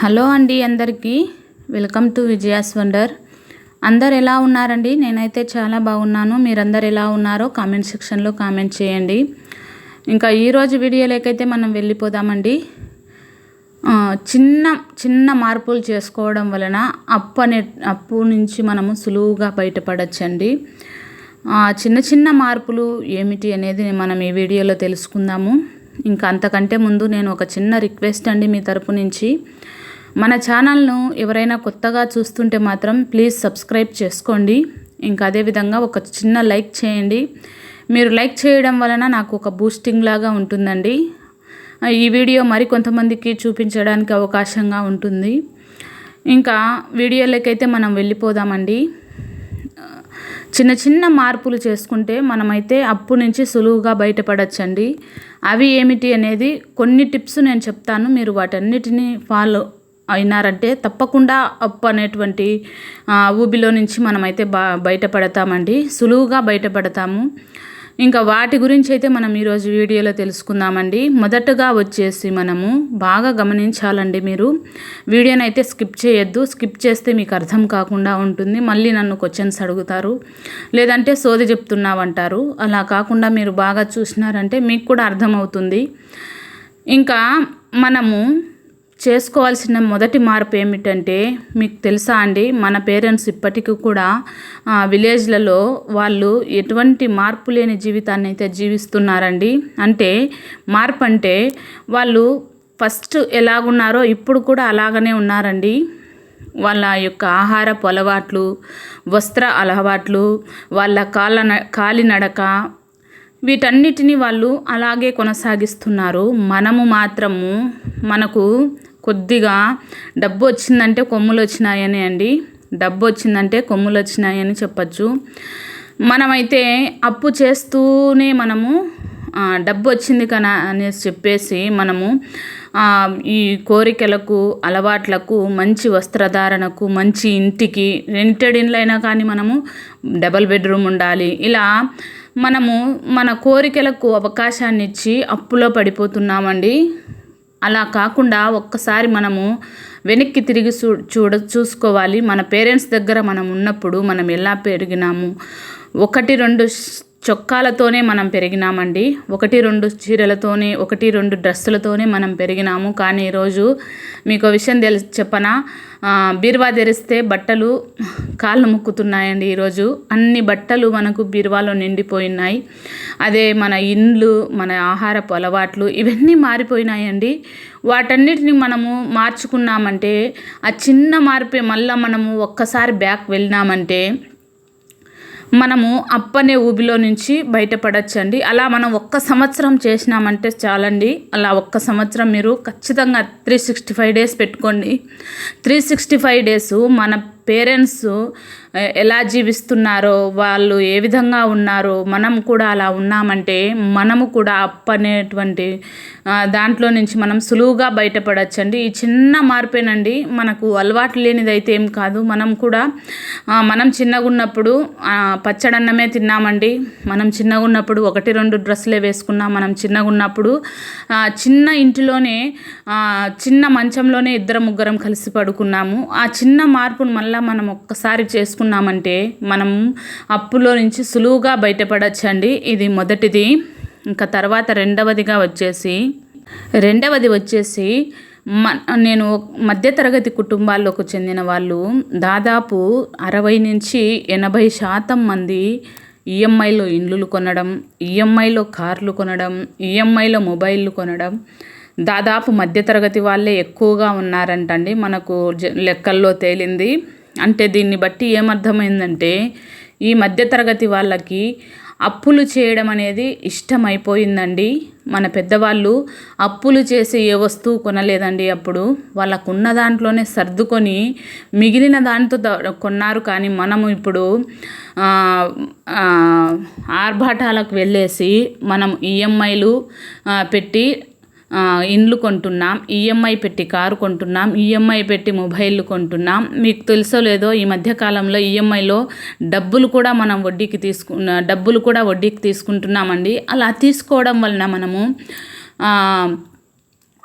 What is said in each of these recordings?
Hello అండి అందరికీ. Welcome to Vijaya's wonder. అందరు ఎలా ఉన్నారండి? నేనైతే చాలా బాగున్నాను. మీరందరు ఎలా ఉన్నారో కామెంట్ సెక్షన్లో కామెంట్ చేయండి. ఇంకా ఈరోజు వీడియోలోకైతే మనం వెళ్ళిపోదామండి. చిన్న చిన్న మార్పులు చేసుకోవడం వలన అప్పు అనే అప్పు నుంచి మనము సులువుగా బయటపడచ్చండి. చిన్న చిన్న మార్పులు ఏమిటి అనేది మనం ఈ వీడియోలో తెలుసుకుందాము. ఇంకా అంతకంటే ముందు నేను ఒక చిన్న రిక్వెస్ట్ అండి మీ తరపు నుంచి. మన ఛానల్ను ఎవరైనా కొత్తగా చూస్తుంటే మాత్రం ప్లీజ్ సబ్స్క్రైబ్ చేసుకోండి. ఇంకా అదేవిధంగా ఒక చిన్న లైక్ చేయండి. మీరు లైక్ చేయడం వలన నాకు ఒక బూస్టింగ్ లాగా ఉంటుందండి. ఈ వీడియో మరి కొంతమందికి చూపించడానికి అవకాశంగా ఉంటుంది. ఇంకా వీడియోలకైతే మనం వెళ్ళిపోదామండి. చిన్న చిన్న మార్పులు చేసుకుంటే మనమైతే అప్పు నుంచి సులువుగా బయటపడచ్చండి. అవి ఏమిటి అనేది కొన్ని టిప్స్ నేను చెప్తాను. మీరు వాటన్నిటిని ఫాలో అయినారంటే తప్పకుండా అప్పు అనేటువంటి ఊబిలో నుంచి మనమైతే బా బయటపడతామండి. సులువుగా బయటపడతాము. ఇంకా వాటి గురించి అయితే మనం ఈరోజు వీడియోలో తెలుసుకుందామండి. మొదటగా వచ్చేసి మనము బాగా గమనించాలండి మీరు. వీడియోని అయితే స్కిప్ చేయొద్దు. స్కిప్ చేస్తే మీకు అర్థం కాకుండా ఉంటుంది. మళ్ళీ నన్ను క్వశ్చన్స్ అడుగుతారు. లేదంటే సోది చెప్తున్నావంటారు. అలా కాకుండా మీరు బాగా చూసినారంటే మీకు కూడా అర్థమవుతుంది. ఇంకా మనము చేసుకోవాల్సిన మొదటి మార్పు ఏమిటంటే మీకు తెలుసా అండి మన పేరెంట్స్ ఇప్పటికీ కూడా విలేజ్లలో వాళ్ళు ఎటువంటి మార్పు లేని జీవితాన్ని అయితే జీవిస్తున్నారండి. అంటే మార్పు అంటే వాళ్ళు ఫస్ట్ ఎలాగున్నారో ఇప్పుడు కూడా అలాగనే ఉన్నారండి. వాళ్ళ యొక్క ఆహారపు అలవాట్లు వస్త్ర అలవాట్లు వాళ్ళ కాళ్ళ న- కాలినడక వీటన్నిటిని వాళ్ళు అలాగే కొనసాగిస్తున్నారు. మనము మాత్రము మనకు కొద్దిగా డబ్బు వచ్చిందంటే కొమ్ములు వచ్చినాయని అండి. డబ్బు వచ్చిందంటే కొమ్ములు వచ్చినాయని చెప్పచ్చు. మనమైతే అప్పు చేస్తూనే మనము డబ్బు వచ్చింది కదా అనేసి చెప్పేసి మనము ఈ కోరికలకు అలవాట్లకు మంచి వస్త్రధారణకు మంచి ఇంటికి రెంటెడ్ ఇండ్లైనా అయినా కానీ మనము డబల్ బెడ్రూమ్ ఉండాలి. ఇలా మనము మన కోరికలకు అవకాశాన్ని ఇచ్చి అప్పులో పడిపోతున్నామండి. అలా కాకుండా ఒక్కసారి మనము వెనక్కి తిరిగి చూ చూడ చూసుకోవాలి. మన పేరెంట్స్ దగ్గర మనం ఉన్నప్పుడు మనం ఎలా పెరిగినాము? ఒకటి రెండు చొక్కాలతోనే మనం పెరిగినామండి. ఒకటి రెండు చీరలతోనే ఒకటి రెండు డ్రెస్సులతోనే మనం పెరిగినాము. కానీ ఈరోజు మీకు విషయం తెలి చెప్పనా? బీరువా తెరిస్తే బట్టలు కాళ్ళు ముక్కుతున్నాయండి ఈరోజు. అన్ని బట్టలు మనకు బీరువాలో నిండిపోయినాయి. అదే మన ఇండ్లు మన ఆహారపు అలవాట్లు ఇవన్నీ మారిపోయినాయండి. వాటన్నిటిని మనము మార్చుకున్నామంటే ఆ చిన్న మార్పే మళ్ళీ మనము ఒక్కసారి బ్యాక్ వెళ్ళినామంటే మనము అప్పనే ఊబిలో నుంచి బయటపడచ్చండి. అలా మనం ఒక్క సంవత్సరం చేసినామంటే చాలండి. అలా ఒక్క సంవత్సరం మీరు ఖచ్చితంగా త్రీ సిక్స్టీ ఫైవ్ డేస్ పెట్టుకోండి. త్రీ సిక్స్టీ ఫైవ్ డేస్ మన పేరెంట్స్ ఎలా జీవిస్తున్నారో వాళ్ళు ఏ విధంగా ఉన్నారో మనం కూడా అలా ఉన్నామంటే మనము కూడా అప్ అనేటువంటి దాంట్లో నుంచి మనం సులువుగా బయటపడచ్చండి. ఈ చిన్న మార్పేనండి మనకు అలవాటు లేనిదైతే ఏం కాదు. మనం కూడా మనం చిన్నగా ఉన్నప్పుడు పచ్చడన్నమే తిన్నామండి. మనం చిన్నగా ఉన్నప్పుడు ఒకటి రెండు డ్రెస్సులే వేసుకున్నాం. మనం చిన్నగా ఉన్నప్పుడు చిన్న ఇంటిలోనే చిన్న మంచంలోనే ఇద్దరం ముగ్గురం కలిసి పడుకున్నాము. ఆ చిన్న మార్పును మళ్ళీ మనం ఒక్కసారి చేసుకున్నామంటే మనం అప్పులో నుంచి సులువుగా బయటపడచ్చండి. ఇది మొదటిది. ఇంకా తర్వాత రెండవదిగా వచ్చేసి రెండవది వచ్చేసి మ నేను మధ్యతరగతి కుటుంబాల్లోకి చెందిన వాళ్ళు దాదాపు అరవై నుంచి ఎనభై శాతం మంది ఈఎంఐలో ఇండ్లు కొనడం ఈఎంఐలో కార్లు కొనడం ఈఎంఐలో మొబైల్లు కొనడం దాదాపు మధ్యతరగతి వాళ్ళే ఎక్కువగా ఉన్నారంటండి. మనకు జ- లెక్కల్లో తేలింది. అంటే దీన్ని బట్టి ఏమర్థమైందంటే ఈ మధ్యతరగతి వాళ్ళకి అప్పులు చేయడం అనేది ఇష్టమైపోయిందండి. మన పెద్దవాళ్ళు అప్పులు చేసి ఏ వస్తువు కొనలేదండి అప్పుడు. వాళ్ళకున్న దాంట్లోనే సర్దుకొని మిగిలిన దాంతో కొన్నారు. కానీ మనము ఇప్పుడు ఆర్భాటాలకు వెళ్ళేసి మనం ఈఎంఐలు పెట్టి ఇండ్లు కొంటున్నాం ఈఎంఐ పెట్టి కారు కొంటున్నాం ఈఎంఐ పెట్టి మొబైల్ కొంటున్నాం. మీకు తెలుసో లేదో ఈ మధ్య కాలంలో ఈఎంఐలో డబ్బులు కూడా మనం వడ్డీకి తీసుకున్న డబ్బులు కూడా వడ్డీకి తీసుకుంటున్నామండి. అలా తీసుకోవడం వలన మనము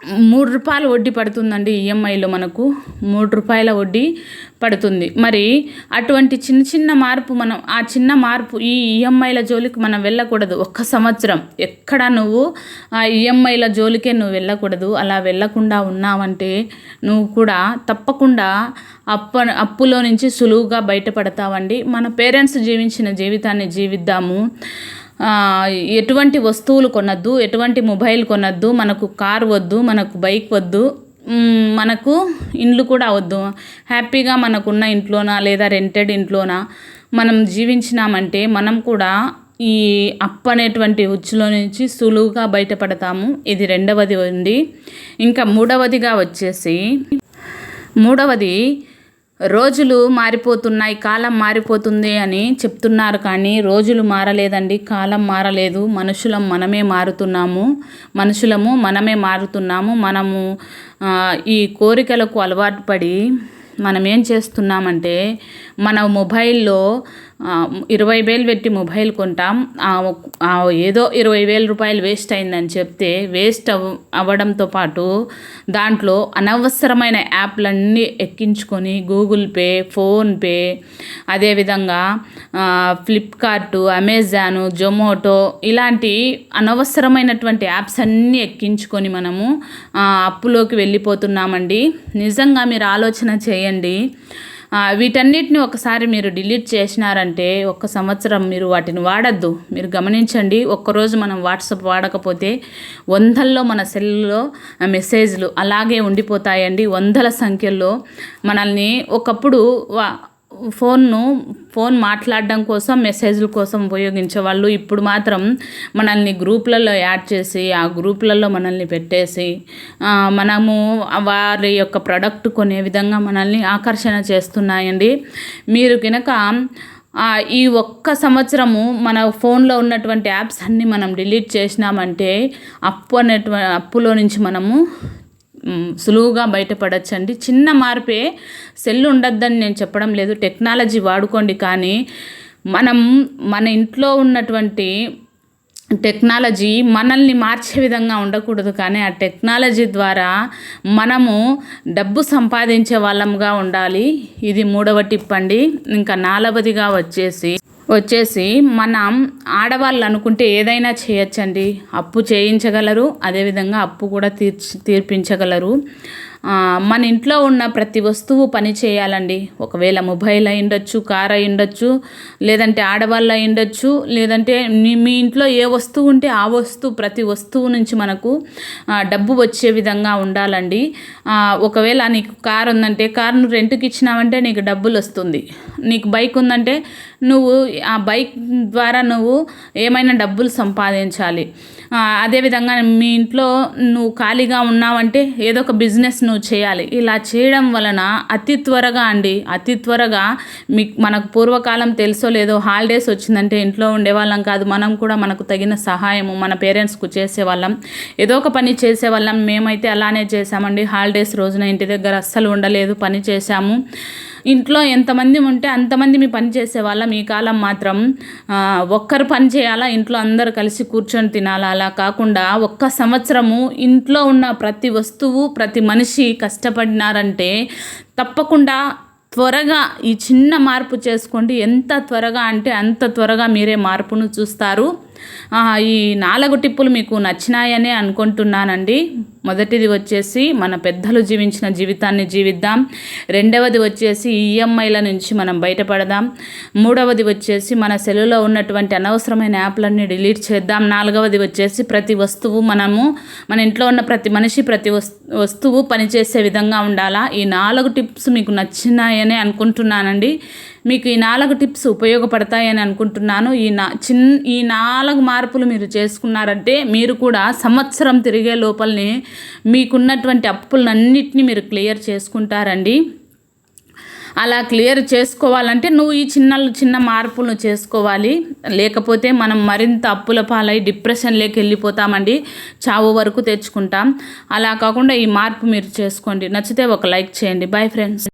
మూడు రూపాయల వడ్డీ పడుతుందండి ఈఎంఐలో మనకు. మూడు రూపాయల వడ్డీ పడుతుంది. మరి అటువంటి చిన్న చిన్న మార్పు మనం ఆ చిన్న మార్పు ఈ ఈఎంఐల జోలికి మనం వెళ్ళకూడదు. ఒక్క సంవత్సరం ఎక్కడ నువ్వు ఆ ఈఎంఐల జోలికే నువ్వు వెళ్ళకూడదు. అలా వెళ్ళకుండా ఉన్నావంటే నువ్వు కూడా తప్పకుండా అప్ప అప్పులో నుంచి సులువుగా బయటపడతావండి. మన పేరెంట్స్ జీవించిన జీవితాన్ని జీవిద్దాము. ఎటువంటి వస్తువులు కొనద్దు ఎటువంటి మొబైల్ కొనద్దు మనకు కార్ వద్దు మనకు బైక్ వద్దు మనకు ఇండ్లు కూడా వద్దు. హ్యాపీగా మనకున్న ఇంట్లోనా లేదా రెంటెడ్ ఇంట్లోనా మనం జీవించినామంటే మనం కూడా ఈ అప్ అనేటువంటి ఉచ్చులో నుంచి సులువుగా బయటపడతాము. ఇది రెండవది ఉంది. ఇంకా మూడవదిగా వచ్చేసి మూడవది రోజులు మారిపోతున్నాయి కాలం మారిపోతుంది అని చెప్తున్నారు కానీ రోజులు మారలేదండి కాలం మారలేదు. మనుషులం మనమే మారుతున్నాము మనుషులము మనమే మారుతున్నాము. మనము ఈ కోరికలకు అలవాటు పడి మనం ఏం చేస్తున్నామంటే మన మొబైల్లో ఇరవై వేలు పెట్టి మొబైల్ కొంటాం. ఏదో ఇరవై వేల రూపాయలు వేస్ట్ అయిందని చెప్తే వేస్ట్ అవ్ అవ్వడంతో పాటు దాంట్లో అనవసరమైన యాప్లన్నీ ఎక్కించుకొని గూగుల్ పే ఫోన్పే అదేవిధంగా ఫ్లిప్కార్టు అమెజాను జొమాటో ఇలాంటి అనవసరమైనటువంటి యాప్స్ అన్నీ ఎక్కించుకొని మనము అప్పులోకి వెళ్ళిపోతున్నామండి. నిజంగా మీరు ఆలోచన చేయండి. వీటన్నిటిని ఒకసారి మీరు డిలీట్ చేసినారంటే ఒక సంవత్సరం మీరు వాటిని వాడద్దు. మీరు గమనించండి ఒక్కరోజు మనం వాట్సాప్ వాడకపోతే వందల్లో మన సెల్లో మెసేజ్లు అలాగే ఉండిపోతాయండి. వందల సంఖ్యలో మనల్ని ఒకప్పుడు ఫోన్ను ఫోన్ మాట్లాడడం కోసం మెసేజ్ల కోసం ఉపయోగించేవాళ్ళు. ఇప్పుడు మాత్రం మనల్ని గ్రూప్లలో యాడ్ చేసి ఆ గ్రూప్లలో మనల్ని పెట్టేసి మనము వారి యొక్క ప్రొడక్ట్ కొనే విధంగా మనల్ని ఆకర్షణ చేస్తున్నాయండి. మీరు కనుక ఈ ఒక్క సంవత్సరము మన ఫోన్లో ఉన్నటువంటి యాప్స్ అన్నీ మనం డిలీట్ చేసినామంటే అప్పు అనేటువంటి అప్పులో నుంచి మనము సులువుగా బయటపడచ్చండి. చిన్న మార్పే సెల్ ఉండద్దని నేను చెప్పడం లేదు. టెక్నాలజీ వాడుకోండి కానీ మనం మన ఇంట్లో ఉన్నటువంటి టెక్నాలజీ మనల్ని మార్చే విధంగా ఉండకూడదు కానీ ఆ టెక్నాలజీ ద్వారా మనము డబ్బు సంపాదించే వాళ్ళముగా ఉండాలి. ఇది మూడవ టిప్ అండి. ఇంకా నాలుగవదిగా వచ్చేసి వచ్చేసి మనం ఆడవాళ్ళు అనుకుంటే ఏదైనా చేయొచ్చండి. అప్పు చేయించగలరు అదేవిధంగా అప్పు కూడా తీర్చి తీర్పించగలరు. మన ఇంట్లో ఉన్న ప్రతి వస్తువు పని చేయాలండి. ఒకవేళ మొబైల్ అయి ఉండొచ్చు కార్ అయి ఉండొచ్చు లేదంటే ఆడవాళ్ళు అయి ఉండొచ్చు లేదంటే మీ ఇంట్లో ఏ వస్తువు ఉంటే ఆ వస్తువు ప్రతి వస్తువు నుంచి మనకు డబ్బు వచ్చే విధంగా ఉండాలండి. ఒకవేళ నీకు కార్ ఉందంటే కార్ను రెంట్కి ఇచ్చినామంటే నీకు డబ్బులు వస్తుంది. నీకు బైక్ ఉందంటే నువ్వు ఆ బైక్ ద్వారా నువ్వు ఏమైనా డబ్బులు సంపాదించాలి. అదేవిధంగా మీ ఇంట్లో నువ్వు ఖాళీగా ఉన్నావంటే ఏదో ఒక బిజినెస్ నువ్వు చేయాలి. ఇలా చేయడం వలన అతి త్వరగా అండి అతి త్వరగా మీ మనకు పూర్వకాలం తెలుసో లేదో హాలిడేస్ వచ్చిందంటే ఇంట్లో ఉండేవాళ్ళం కాదు. మనం కూడా మనకు తగిన సహాయము మన పేరెంట్స్కు చేసేవాళ్ళం. ఏదో ఒక పని చేసేవాళ్ళం. మేమైతే అలానే చేసామండి హాలిడేస్ రోజున ఇంటి దగ్గర అస్సలు ఉండలేదు. పని చేశాము. ఇంట్లో ఎంతమంది ఉంటే అంతమంది మీ పని చేసేవాళ్ళ. మీ కాలం మాత్రం ఒక్కరు పని చేయాలా ఇంట్లో అందరు కలిసి కూర్చొని తినాలా? అలా కాకుండా ఒక్క సంవత్సరము ఇంట్లో ఉన్న ప్రతి వస్తువు ప్రతి మనిషి కష్టపడినారంటే తప్పకుండా త్వరగా ఈ చిన్న మార్పు చేసుకోండి. ఎంత త్వరగా అంటే అంత త్వరగా మీరే మార్పును చూస్తారు. ఈ నాలుగు టిప్పులు మీకు నచ్చినాయనే అనుకుంటున్నానండి. మొదటిది వచ్చేసి మన పెద్దలు జీవించిన జీవితాన్ని జీవిద్దాం. రెండవది వచ్చేసి ఈఎంఐల నుంచి మనం బయటపడదాం. మూడవది వచ్చేసి మన సెల్లులో ఉన్నటువంటి అనవసరమైన యాప్లన్నీ డిలీట్ చేద్దాం. నాలుగవది వచ్చేసి ప్రతి వస్తువు మనము మన ఇంట్లో ఉన్న ప్రతి మనిషి ప్రతి వస్తువు పనిచేసే విధంగా ఉండాలా? ఈ నాలుగు టిప్స్ మీకు నచ్చినాయనే అనుకుంటున్నానండి. మీకు ఈ నాలుగు టిప్స్ ఉపయోగపడతాయని అనుకుంటున్నాను. ఈ నా చిన్ ఈ నాలుగు మార్పులు మీరు చేసుకున్నారంటే మీరు కూడా సంవత్సరం తిరిగే లోపలనే మీకున్నటువంటి అప్పులన్నింటినీ మీరు క్లియర్ చేసుకుంటారండి. అలా క్లియర్ చేసుకోవాలంటే నువ్వు ఈ చిన్న చిన్న మార్పులను చేసుకోవాలి. లేకపోతే మనం మరింత అప్పుల పాలై డిప్రెషన్లోకి వెళ్ళిపోతామండి. చావు వరకు తెచ్చుకుంటాం. అలా కాకుండా ఈ మార్పు మీరు చేసుకోండి. నచ్చితే ఒక లైక్ చేయండి. Bye friends.